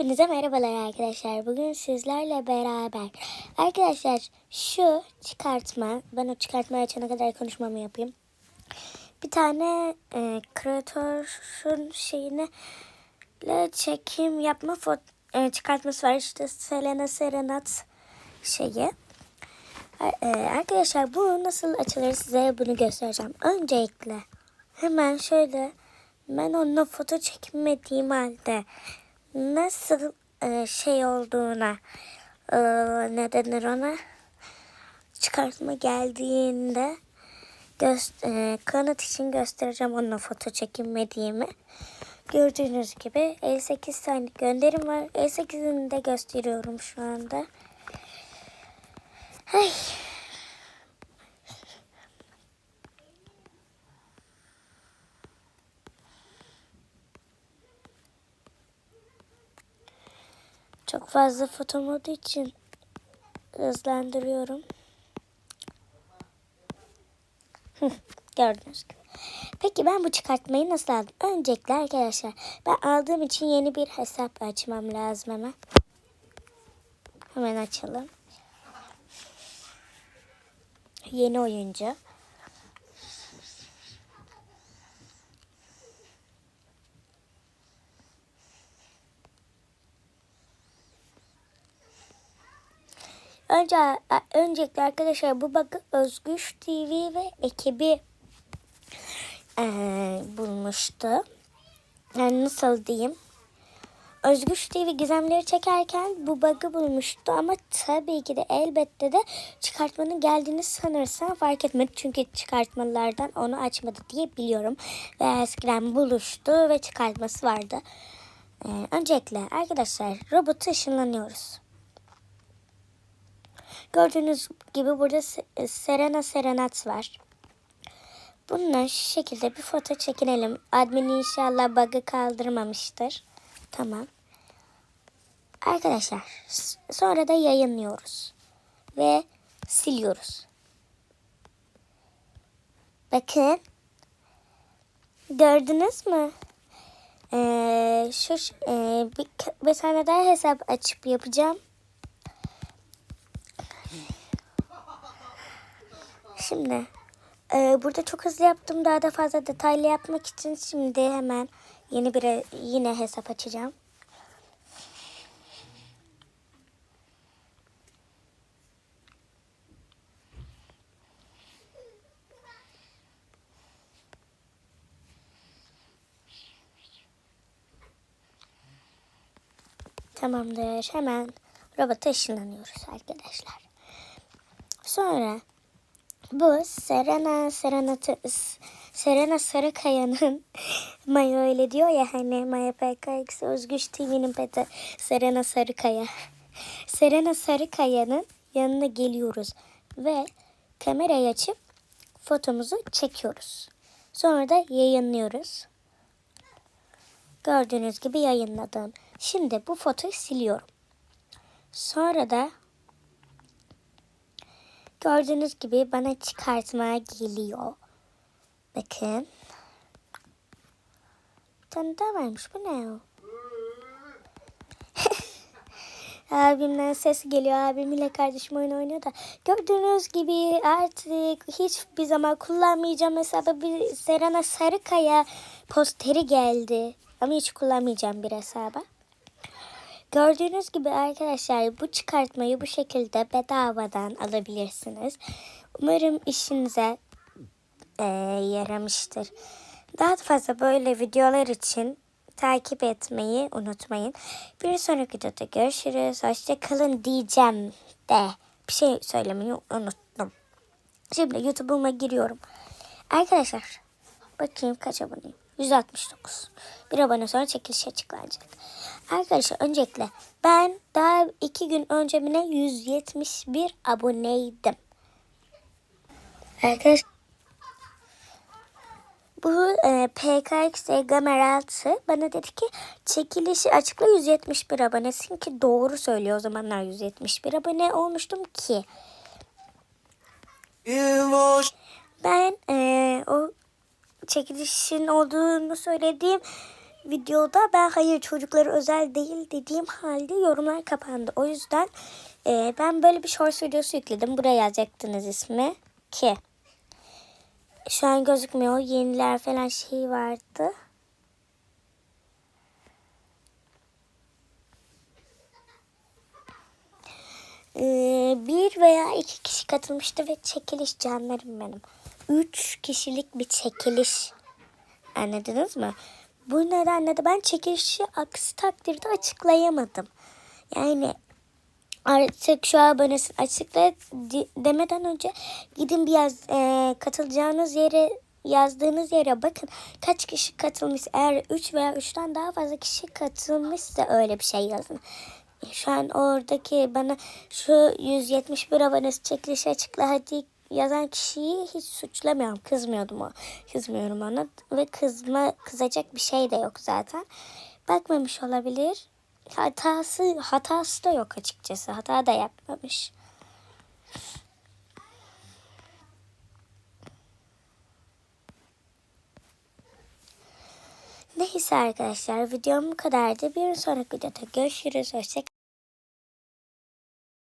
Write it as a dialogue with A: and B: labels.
A: Hepinize merhabalar arkadaşlar. Bugün sizlerle beraber. Arkadaşlar şu çıkartma, ben o çıkartmayı açana kadar konuşmamı yapayım. Bir tane e, kreatörün şeyine çekim yapma fot e, çıkartması var. İşte Selena Serenat şeyi. E, arkadaşlar bu nasıl açılır size bunu göstereceğim. Öncelikle hemen şöyle ben onunla foto çekmediğim halde nasıl e, şey olduğuna e, ne denir ona çıkartma geldiğinde göz, e, kanıt için göstereceğim onunla foto çekinmediğimi. Gördüğünüz gibi 58 tane gönderim var. 58'ini de gösteriyorum şu anda. Ay. Çok fazla fotom olduğu için hızlandırıyorum. Hı, Gördüğünüz gibi. Peki ben bu çıkartmayı nasıl aldım? Öncelikle arkadaşlar ben aldığım için yeni bir hesap açmam lazım hemen. Hemen açalım. Yeni oyuncu. Önce öncelikle arkadaşlar bu bakın Özgüç TV ve ekibi eee, bulmuştu. Yani nasıl diyeyim? Özgüç TV gizemleri çekerken bu bug'ı bulmuştu ama tabii ki de elbette de çıkartmanın geldiğini sanırsam fark etmedi. Çünkü çıkartmalardan onu açmadı diye biliyorum. Ve eskiden buluştu ve çıkartması vardı. Ee, öncelikle arkadaşlar robotu ışınlanıyoruz. Gördüğünüz gibi burada Se- Serena Serenat var. Bununla şu şekilde bir foto çekinelim. Admin inşallah bug'ı kaldırmamıştır. Tamam. Arkadaşlar sonra da yayınlıyoruz. Ve siliyoruz. Bakın. Gördünüz mü? Ee, şu e, bir, bir tane daha hesap açıp yapacağım. Şimdi e, burada çok hızlı yaptım. Daha da fazla detaylı yapmak için şimdi hemen yeni bir yine hesap açacağım. Tamamdır. Hemen robota ışınlanıyoruz arkadaşlar. Sonra bu Serena Serena Serena Sarıkaya'nın Maya öyle diyor ya hani Maya PKX Özgüç TV'nin peti Serena Sarıkaya. Serena Sarıkaya'nın yanına geliyoruz ve kamerayı açıp fotomuzu çekiyoruz. Sonra da yayınlıyoruz. Gördüğünüz gibi yayınladım. Şimdi bu fotoyu siliyorum. Sonra da Gördüğünüz gibi bana çıkartmaya geliyor. Bakın. Bir tane daha varmış. Bu ne o? Abimden ses geliyor. Abim ile kardeşim oyun oynuyor da. Gördüğünüz gibi artık hiçbir zaman kullanmayacağım hesabı bir Serena Sarıkaya posteri geldi. Ama hiç kullanmayacağım bir hesaba. Gördüğünüz gibi arkadaşlar bu çıkartmayı bu şekilde bedavadan alabilirsiniz. Umarım işinize eee, yaramıştır. Daha fazla böyle videolar için takip etmeyi unutmayın. Bir sonraki videoda görüşürüz. Hoşçakalın diyeceğim de bir şey söylemeyi unuttum. Şimdi YouTube'uma giriyorum. Arkadaşlar bakayım kaç aboneyim. 169. Bir abone sonra çekiliş açıklanacak. Arkadaşlar öncelikle ben daha iki gün önce bile 171 aboneydim. Arkadaşlar bu e, PKX Gamer 6 bana dedi ki çekilişi açıkla 171 abonesin ki doğru söylüyor o zamanlar 171 abone olmuştum ki. Ben e, o çekilişin olduğunu söylediğim videoda ben hayır çocukları özel değil dediğim halde yorumlar kapandı. O yüzden e, ben böyle bir short videosu yükledim. Buraya yazacaktınız ismi ki. Şu an gözükmüyor. Yeniler falan şey vardı. Ee, bir veya iki kişi katılmıştı ve çekiliş canlarım benim. Üç kişilik bir çekiliş. Anladınız mı? Bu nedenle de ben çekilişi aksi takdirde açıklayamadım. Yani artık şu abonesi açıkla demeden önce gidin bir yaz e, katılacağınız yere yazdığınız yere bakın kaç kişi katılmış. Eğer 3 veya 3'ten daha fazla kişi katılmışsa öyle bir şey yazın. Şu an oradaki bana şu 171 abonesi çekilişi açıkla hadi yazan kişiyi hiç suçlamıyorum. Kızmıyordum o. Kızmıyorum ona ve kızma kızacak bir şey de yok zaten. Bakmamış olabilir. Hatası hatası da yok açıkçası. Hata da yapmamış. Neyse arkadaşlar videom bu kadardı. Bir sonraki videoda görüşürüz. Hoşçakalın.